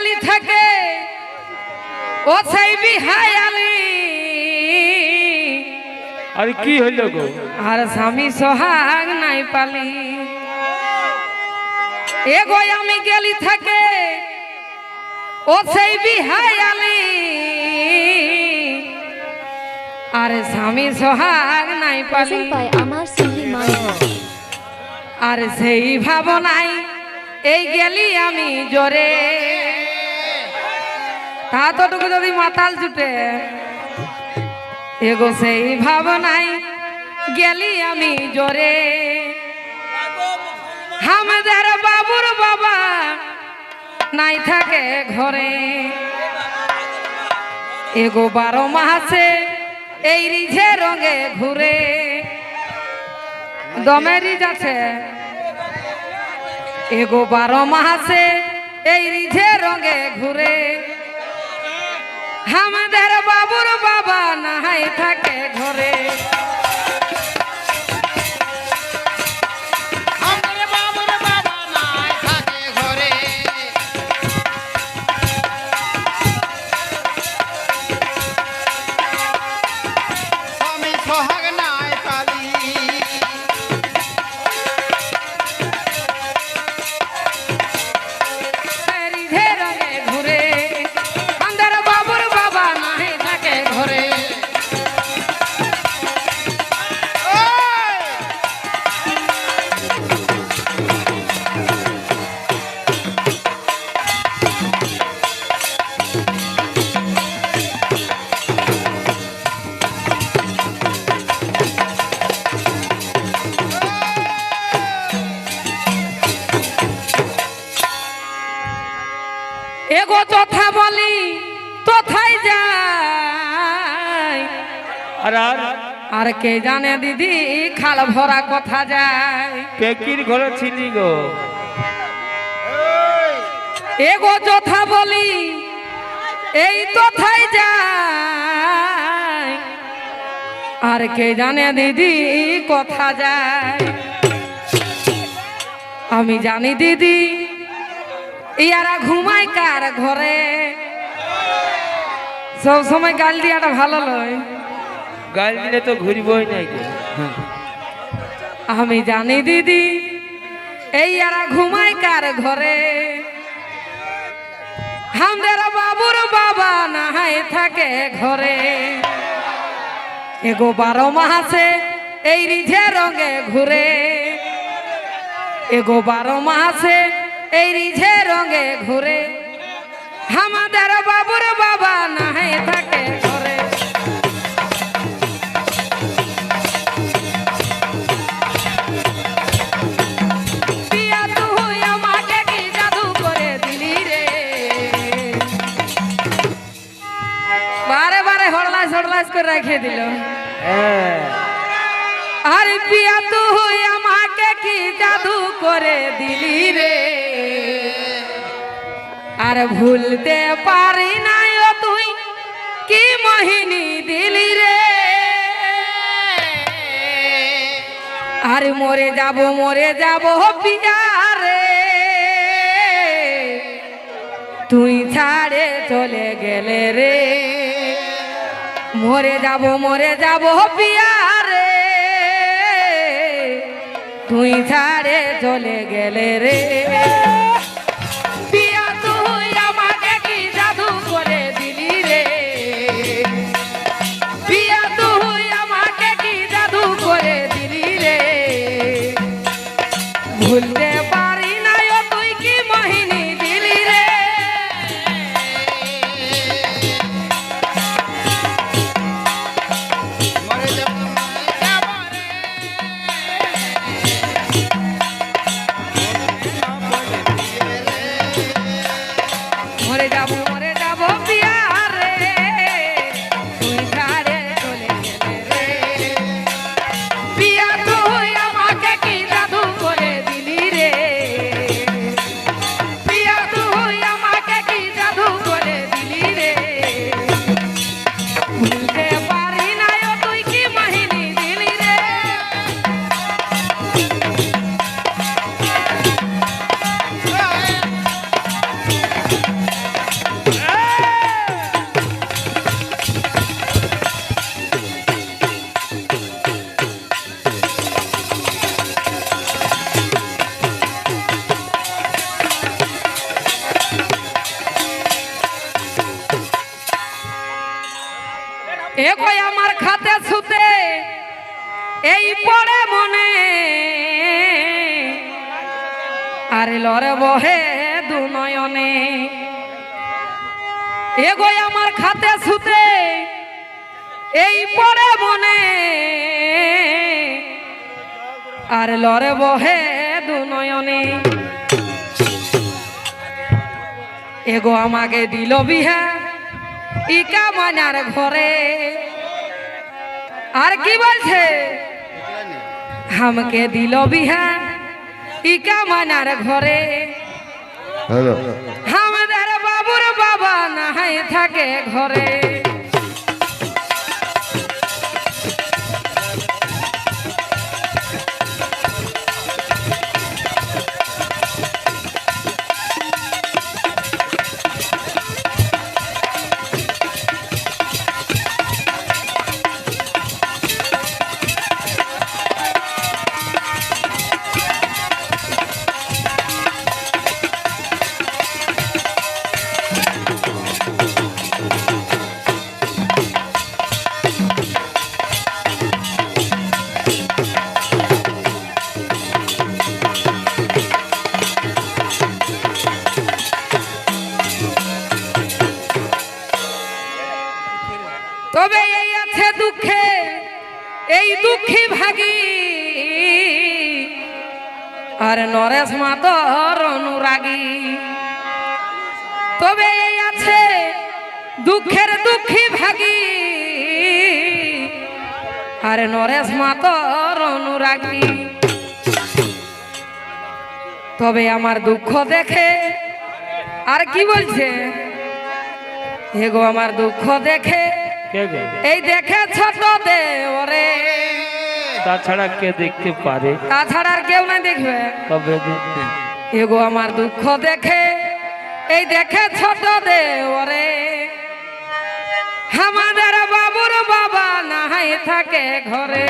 গেলি থাকে। ও সেই বিহায়ালি আরে কি হইল গো? আর স্বামী সোহাগ নাই পালি। এগো আমি গেলি থাকে। ও সেই বিহায়ালি আর স্বামী সোহাগ নাই পালি। Amar Singhi Maya. আর সেই ভাবনাই এই গেলি আমি জোরে। তাতটুকু যদি মাতাল জুটে। এগো সেই ভাবনাই গেলি আমি জোরে। আমাদের বাবুর বাবা নাই থাকে ঘরে। এগো বারো মাসে এই রিঝে রঙে ঘুরে। দমে রিজ আছে। এগো বারো মাসে এই রিঝে রঙে ঘুরে। আমাদের বাবুর বাবা নাহাই থাকে ঘরে। আমার এগো তথা বলি তথাই যায় আর আর? কে জানে দিদি খাল ভরা কথা যায়। পেকির ঘরে ছিলি গো। এগো যথা বলি এই তথাই যায় আর কে জানে দিদি কথা যায়। আমি জানি দিদি ইয়ারা ঘুমায় কার ঘরে? সব সময় গাল দিয়াটা ভালো নয় গাল দিলে তো ঘুরবই নাই হ্যাঁ। আমি জানি দিদি এই ইয়ারা ঘুমায় কার ঘরে? আমাদের বাবুর বাবা নাহাই থাকে ঘরে। এগো বারো মাসে এই রিঝে রঙে ঘুরে। এগো বারো মাসে এই রিঝে রঙে ঘুরে। আমাদের বাবুর বাবা নাহাই থাকে ঘরে। করে রেখে দিল। আর আরে পিয়া তুই আমাকে কি জাদু করে দিলি রে? আর ভুলতে পারি না তুই, কি মোহিনী দিলি রে? আর মরে যাব মরে যাব পিয়া রে তুই ছাড়ে চলে গেলে রে। মরে যাব মরে যাব পিয়া তুই ছাড়ে চলে গেলে রে। আরে লরে বহে দু নয়নে এগোয় আমার খাতে সুতে এই পরে মনে। আর লরে বহে দু নয়নে এগো আমাকে দিল বিহা ইকা মানার ঘরে। আর কি বলছে? আমাকে দিল বিহা ইকা মানার ঘরে। আমাদের বাবুর বাবা নাহাই থাকে ঘরে। তবে এই আছে দুঃখে, এই দুঃখী ভাগি। আর নরেশ মাতর অনুরাগী। তবে এই আছে দুঃখের দুঃখী ভাগী। আর নরেশ মাতর অনুরাগী। তবে আমার দুঃখ দেখে, আর কি বলছে? এগো আমার দুঃখ দেখে এই দেখে ছোট দেওরে। তাছাড়া কে দেখতে পারে? তাছাড়া আর কেউ না দেখবে। তবে দেখবে এগো আমার দুঃখ দেখে এই দেখে ছোট দেওরে। আমাদের বাবুর বাবা নাহাই থাকে ঘরে।